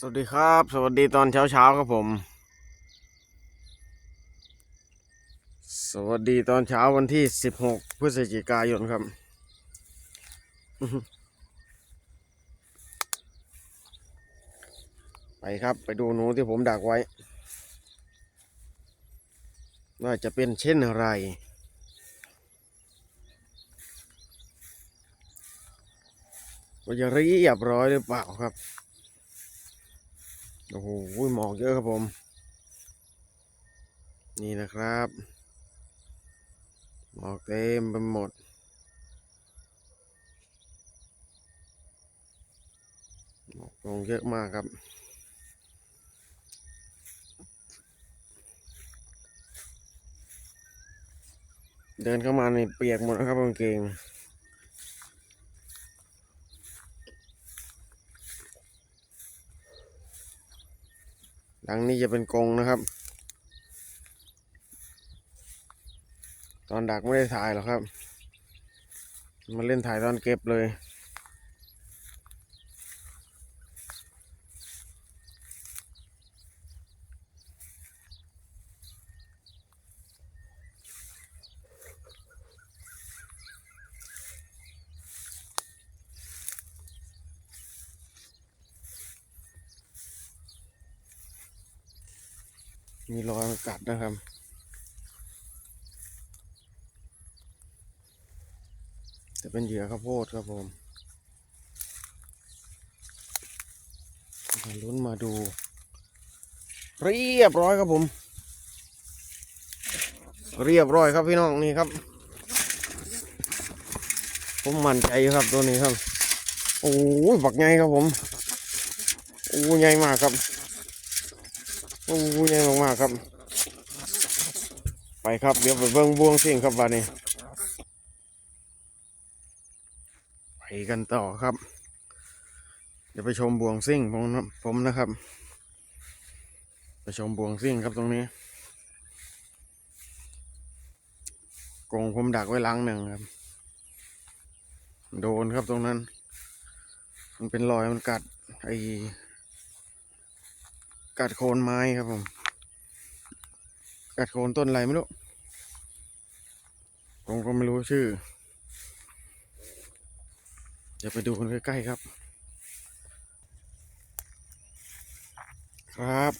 สวัสดีครับ สวัสดีตอนเช้าเช้าครับผม สวัสดีตอนเช้าวันที่16พฤศจิกายนครับ ไปครับไปดูหนูที่ผมดักไว้ ว่าจะเป็นเช่นไรว่าจะเรียบร้อยหรือเปล่าครับ โอ้โหหมอกเยอะครับผม นี่นะครับหมอกเต็มไปหมดหมอกลงเยอะมากครับเดินเข้ามาในเปียกหมดนะครับกางเกง หลังนี้จะเป็นกรงนะครับ ตอนดักไม่ได้ถ่ายหรอกครับ มาเล่นถ่ายตอนเก็บเลย มีรอยกัดนะครับ จะเป็นเหยื่อข้าวโพดครับผมมาลุ้นมาดู เรียบร้อยครับผม เรียบร้อยครับพี่น้องนี่ครับ ผมมั่นใจครับตัวนี้ครับ โอ้ยบักใหญ่ครับผม โอ้ยใหญ่มากครับ โอ้ยใหญ่มากๆครับ ไปครับเดี๋ยวไปเบิ้งบวงสิ่งครับวันนี้ ไปกันต่อครับ เดี๋ยวไปชมบวงซิ่งผมผมนะครับ ไปชมบวงซิ่งครับตรงนี้กรงผมดักไว้หลังหนึ่งครับ โดนครับตรงนั้น มันเป็นรอยมันกัดไอ กัดโคนไม้ครับผม กัดโคนต้นอะไรไม่รู้ ผมก็ไม่รู้ชื่อ เดี๋ยวไปดูกันใกล้ๆครับ ครับ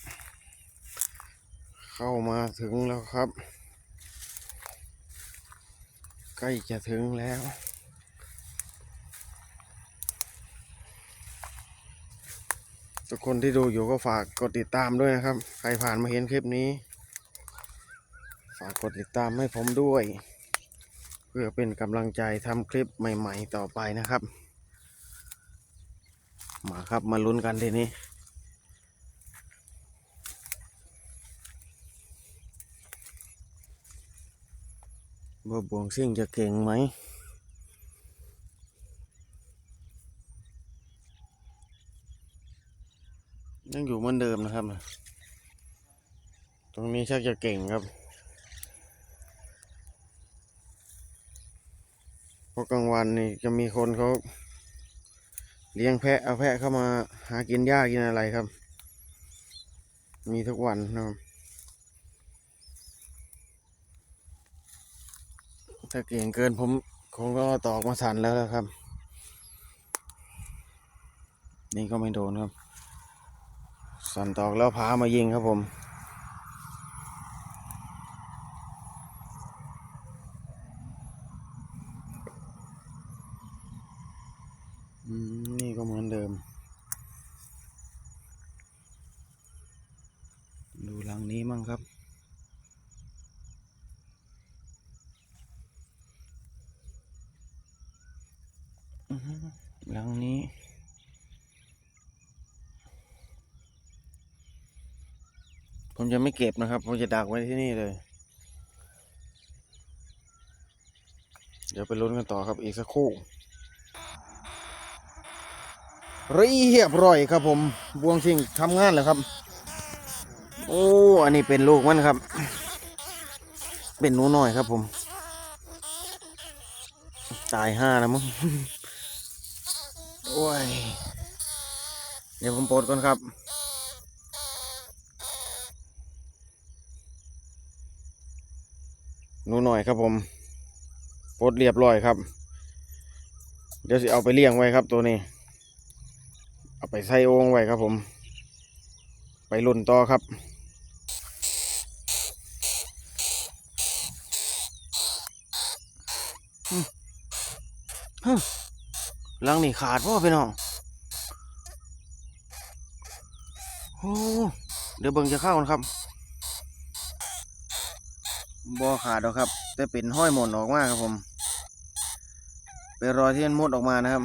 เข้ามาถึงแล้วครับ ใกล้จะถึงแล้ว ทุกคนที่ดูอยู่ก็ฝากกดติดตามด้วยนะครับ ใครผ่านมาเห็นคลิปนี้ ฝากกดติดตามให้ผมด้วย เพื่อเป็นกำลังใจทำคลิปใหม่ ๆ ต่อไปนะครับ มาครับมาลุ้นกันทีนี้ว่าบวงซิ่งจะเก่งไหม ยังอยู่เหมือนเดิมนะครับ ตรงนี้ชักจะเก่งครับเพราะกลางวันนี่จะมีคนเขาเลี้ยงแพะเอาแพะเข้ามาหากินหญ้ากินอะไรครับ มีทุกวันนะครับถ้าเก่งเกินผมคงก็ตอกมาสันแล้วล่ะครับ นี่ก็ไม่โดนครับ สันตอกแล้วพามายิงครับผม นี่ก็เหมือนเดิม ดูหลังนี้มั่งครับหลังนี้ ผมจะไม่เก็บนะครับ ผมจะดักไว้ที่นี่เลย เดี๋ยวไปลุ้นกันต่อครับอีกสักครู่เรียบร้อยครับผมบวงชิงทำงานแล้วครับ โอ้อันนี้เป็นลูกมันครับ เป็นหนูน้อยครับผม ตายห้าแล้วมั้งโอ้ย เดี๋ยวผมปลดก่อนครับ หนูหน่อยครับผมปลดเรียบร้อยครับ เดี๋ยวสิเอาไปเลี้ยงไว้ครับตัวนี้ เอาไปใส่โอ่งไว้ครับผม ไปลุ่นต่อครับลังนี่ขาดพ่อพี่น้องโอ้เดี๋ยวเบิ่งจะเข้ากันครับ บ่ขาดหรอกครับ แต่เป็นห้อยหมนออกมาครับผมเป็นรอที่มันมดออกมานะครับ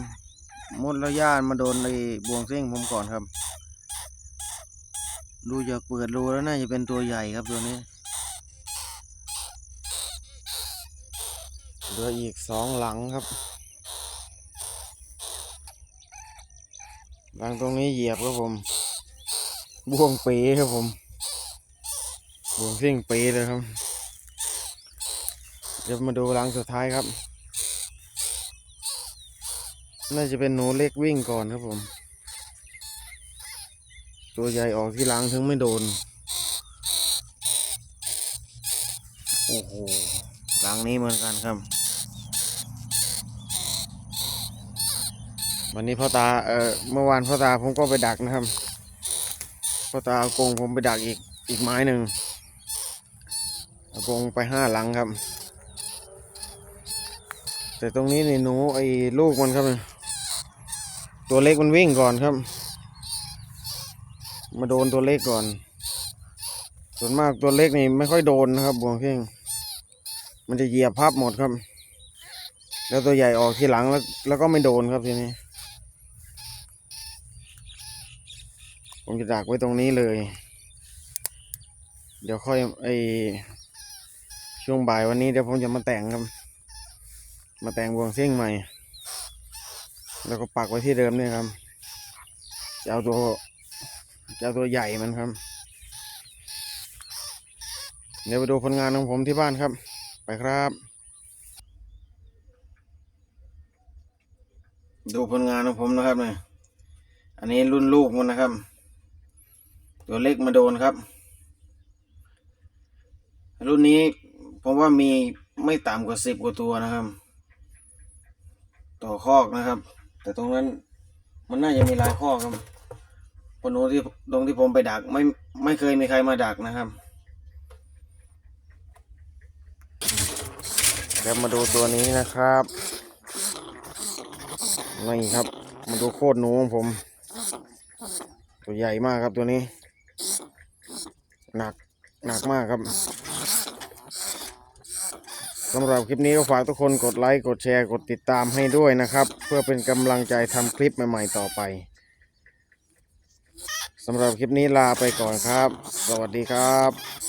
มดแล้วย่านมาโดนในบวงเส้งผมก่อนครับ ดูจากเปิดรูแล้วน่าจะเป็นตัวใหญ่ครับตัวนี้เหลืออีกสองหลังครับ หลังตรงนี้เหยียบครับผม บ่วงเป๋ครับผม บ่วงเส้งเป๋เลยครับ เดี๋ยวมาดูหลังสุดท้ายครับ น่าจะเป็นหนูเล็กวิ่งก่อนครับผม ตัวใหญ่ออกที่หลังถึงไม่โดน โอ้โหหลังนี้เหมือนกันครับ วันนี้พ่อตา เออเมื่อวานพ่อตาผมก็ไปดักนะครับ พ่อตาเอากงผมไปดักอีกอีกไม้หนึ่งเอากงไปห้าลังครับ แต่ตรงนี้นี่หนูไอ้ลูกมันครับตัวเล็กมันวิ่งก่อนครับ มาโดนตัวเล็กก่อน ส่วนมากตัวเล็กนี่ไม่ค่อยโดนนะครับบวงเพ่งมันจะเหยียบพับหมดครับ แล้วตัวใหญ่ออกทีหลังแล้ว แล้วก็ไม่โดนครับทีนี้ ผมจะดักไว้ตรงนี้เลย เดี๋ยวค่อยไอช่วงบ่ายวันนี้เดี๋ยวผมจะมาแต่งครับ มาแต่งบวงเส้งใหม่ แล้วก็ปักไว้ที่เดิมเนี่ยครับจะเอาตัวจะเอาตัวใหญ่มันครับ เดี๋ยวไปดูผลงานของผมที่บ้านครับ ไปครับ ดูผลงานของผมนะครับเนี่ยอันนี้รุ่นลูกมันนะครับ ตัวเล็กมาโดนครับ รุ่นนี้ผมว่ามีไม่ต่ำกว่าสิบกว่าตัวนะครับ ต่อคอกนะครับ แต่ตรงนั้นมันน่าจะมีหลายคอกครับเพราะหนูที่ตรงที่ผมไปดักไม่ไม่เคยมีใครมาดักนะครับเดี๋ยวมาดูตัวนี้นะครับนี่ครับ มาดูโคตรหนูของผม ตัวใหญ่มากครับตัวนี้ หนักหนักมากครับ สำหรับคลิปนี้ก็ฝากทุกคนกดไลค์กดแชร์กดติดตามให้ด้วยนะครับ เพื่อเป็นกำลังใจทำคลิปใหม่ๆต่อไปสำหรับคลิปนี้ลาไปก่อนครับ สวัสดีครับ